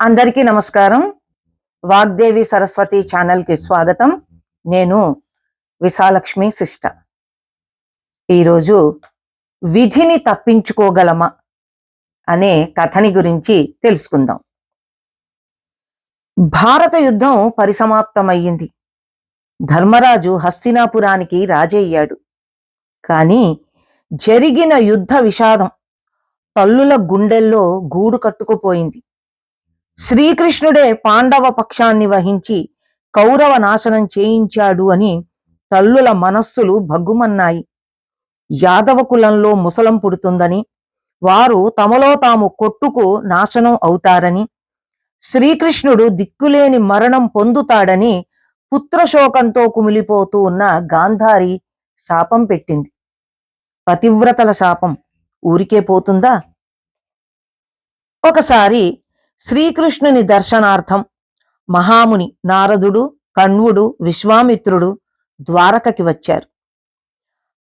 అందరికీ నమస్కారం. వాగ్దేవి సరస్వతి ఛానల్కి స్వాగతం. నేను విశాలక్ష్మి శిష్ట ఈరోజు విధిని తప్పించుకోగలమా అనే కథని గురించి తెలుసుకుందాం. భారత యుద్ధం పరిసమాప్తమయ్యింది. ధర్మరాజు హస్తినాపురానికి రాజయ్యాడు. కానీ జరిగిన యుద్ధ విషాదం తల్లుల గుండెల్లో గూడు కట్టుకుపోయింది. శ్రీకృష్ణుడే పాండవ పక్షాన్ని వహించి కౌరవ నాశనం చేయించాడు అని తల్లుల మనస్సులు భగ్గుమన్నాయి. యాదవ కులంలో ముసలం పుడుతుందని వారు తమలో తాము కొట్టుకు నాశనం అవుతారని శ్రీకృష్ణుడు దిక్కులేని మరణం పొందుతాడని పుత్రశోకంతో కుమిలిపోతూ ఉన్న గాంధారి శాపం పెట్టింది. పతివ్రతల శాపం. ఊరికే పోతుందా? ఒకసారి శ్రీకృష్ణుని దర్శనార్థం మహాముని నారదుడు కణ్వుడు విశ్వామిత్రుడు ద్వారకకి వచ్చారు.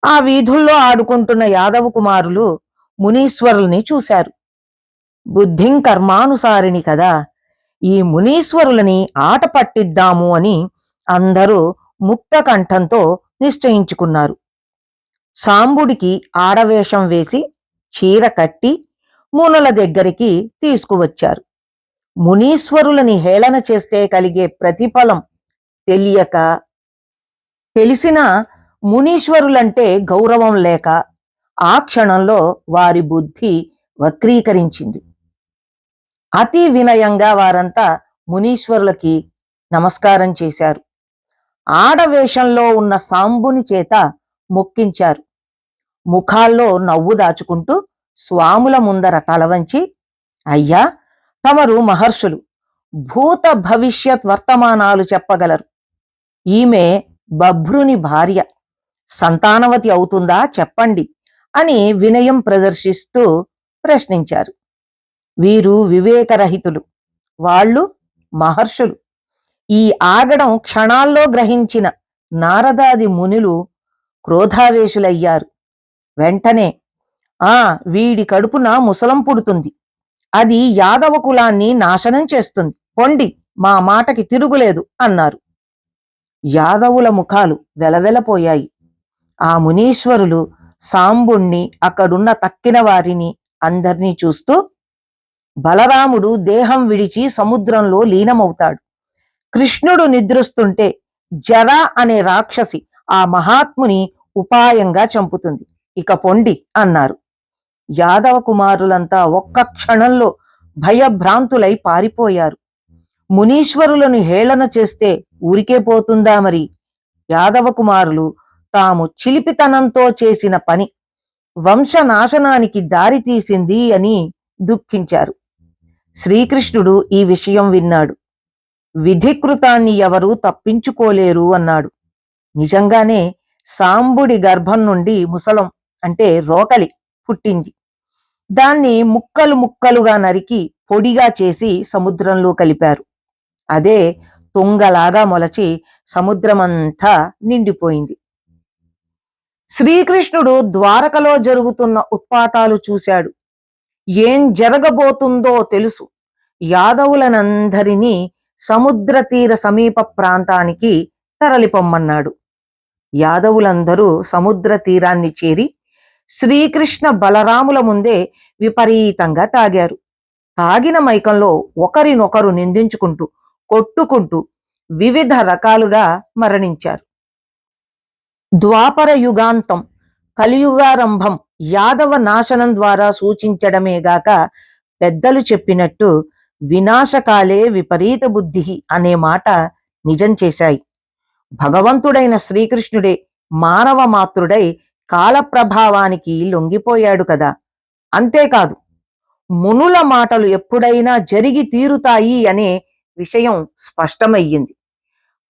ఆ వీధుల్లో ఆడుకుంటున్న యాదవ కుమారులు మునీశ్వరుల్ని చూశారు. బుద్ధిం కర్మానుసారిని కదా ఈ మునీశ్వరులని ఆట పట్టిద్దాము అని అందరూ ముక్త కంఠంతో నిశ్చయించుకున్నారు. సాంబుడికి ఆడవేషం వేసి చీర కట్టి మునుల దగ్గరికి తీసుకువచ్చారు. మునీశ్వరులని హేళన చేస్తే కలిగే ప్రతిఫలం తెలియక తెలిసిన మునీశ్వరులంటే గౌరవం లేక ఆ క్షణంలో వారి బుద్ధి వక్రీకరించింది. అతి వినయంగా వారంతా మునీశ్వరులకి నమస్కారం చేశారు. ఆడవేషంలో ఉన్న సాంబుని చేత మొక్కించారు. ముఖాల్లో నవ్వు దాచుకుంటూ స్వాముల ముందర తలవంచి అయ్యా తమరు మహర్షులు భూత భవిష్యత్ వర్తమానాలు చెప్పగలరు. ఈమె బభ్రుని భార్య. సంతానవతి అవుతుందా చెప్పండి అని వినయం ప్రదర్శిస్తూ ప్రశ్నించారు. వీరు వివేకరహితులు. వాళ్ళు మహర్షులు. ఈ ఆగడం క్షణాల్లో గ్రహించిన నారదాది మునులు క్రోధావేశులయ్యారు. వెంటనే ఆ వీడి కడుపున ముసలం పుడుతుంది. అది యాదవ కులాన్ని నాశనం చేస్తుంది. పొండి మా మాటకి తిరుగులేదు అన్నారు. యాదవుల ముఖాలు వెలవెలపోయాయి. ఆ మునీశ్వరులు సాంబుణ్ణి అక్కడున్న తక్కిన వారిని అందర్నీ చూస్తూ బలరాముడు దేహం విడిచి సముద్రంలో లీనమవుతాడు. కృష్ణుడు నిద్రిస్తుంటే జర అనే రాక్షసి ఆ మహాత్ముని ఉపాయంగా చంపుతుంది. ఇక పొండి అన్నారు. యాదవ కుమారులంతా ఒక్క క్షణంలో భయభ్రాంతులై పారిపోయారు. మునీశ్వరులను హేళన చేస్తే ఊరికే పోతుందా మరి? యాదవ కుమారులు తాము చిలిపితనంతో చేసిన పని వంశనాశనానికి దారితీసింది అని దుఃఖించారు. శ్రీకృష్ణుడు ఈ విషయం విన్నాడు. విధికృతాన్ని ఎవరూ తప్పించుకోలేరు అన్నాడు. నిజంగానే సాంబుడి గర్భం నుండి ముసలం అంటే రోకలి పుట్టింది. దాన్ని ముక్కలు ముక్కలుగా నరికి పొడిగా చేసి సముద్రంలో కలిపారు. అదే తుంగలాగా మొలచి సముద్రమంతా నిండిపోయింది. శ్రీకృష్ణుడు ద్వారకలో జరుగుతున్న ఉత్పాతాలు చూశాడు. ఏం జరగబోతుందో తెలుసు. యాదవులనందరినీ సముద్ర తీర సమీప ప్రాంతానికి తరలిపొమ్మన్నాడు. యాదవులందరూ సముద్ర తీరాన్ని చేరి శ్రీకృష్ణ బలరాముల ముందే విపరీతంగా తాగారు. తాగిన మైకంలో ఒకరినొకరు నిందించుకుంటూ కొట్టుకుంటూ వివిధ రకాలుగా మరణించారు. ద్వాపర యుగాంతం కలియుగారంభం యాదవ నాశనం ద్వారా సూచించడమేగాక పెద్దలు చెప్పినట్టు వినాశకాలే విపరీత బుద్ధి అనే మాట నిజం చేశాయి. భగవంతుడైన శ్రీకృష్ణుడే మానవ మాతృడై కాలప్రభావానికి లొంగిపోయాడు కదా. అంతేకాదు మునుల మాటలు ఎప్పుడైనా జరిగి తీరుతాయి అనే విషయం స్పష్టమయ్యింది.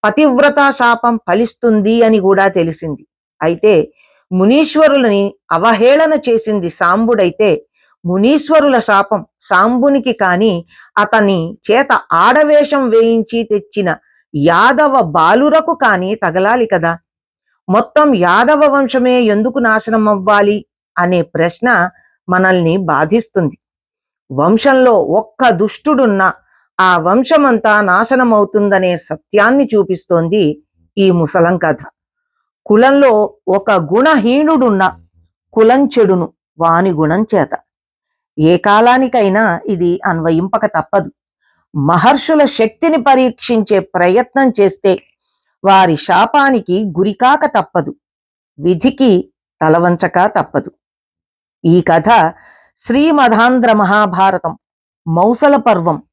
పతివ్రత శాపం ఫలిస్తుంది అని కూడా తెలిసింది. అయితే మునీశ్వరులని అవహేళన చేసింది సాంబుడైతే మునీశ్వరుల శాపం సాంబునికి కాని అతని చేత ఆడవేషం వేయించి తెచ్చిన యాదవ బాలురకు కాని తగలాలి కదా. మొత్తం యాదవ వంశమే ఎందుకు నాశనం అవ్వాలి అనే ప్రశ్న మనల్ని బాధిస్తుంది. వంశంలో ఒక్క దుష్టుడున్నా ఆ వంశమంతా నాశనమవుతుందనే సత్యాన్ని చూపిస్తోంది ఈ ముసలం కథ. కులంలో ఒక గుణహీనుడున్న కులం చెడును వాని గుణం చేత. ఏ కాలానికైనా ఇది అన్వయింపక తప్పదు. మహర్షుల శక్తిని పరీక్షించే ప్రయత్నం చేస్తే వారి శాపానికి గురికాక తప్పదు. విధికి తలవంచక తప్పదు. ఈ కథ శ్రీమధాంధ్ర మహాభారతం మౌసల పర్వం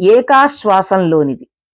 ఏకాశ్వాసంలోనిది.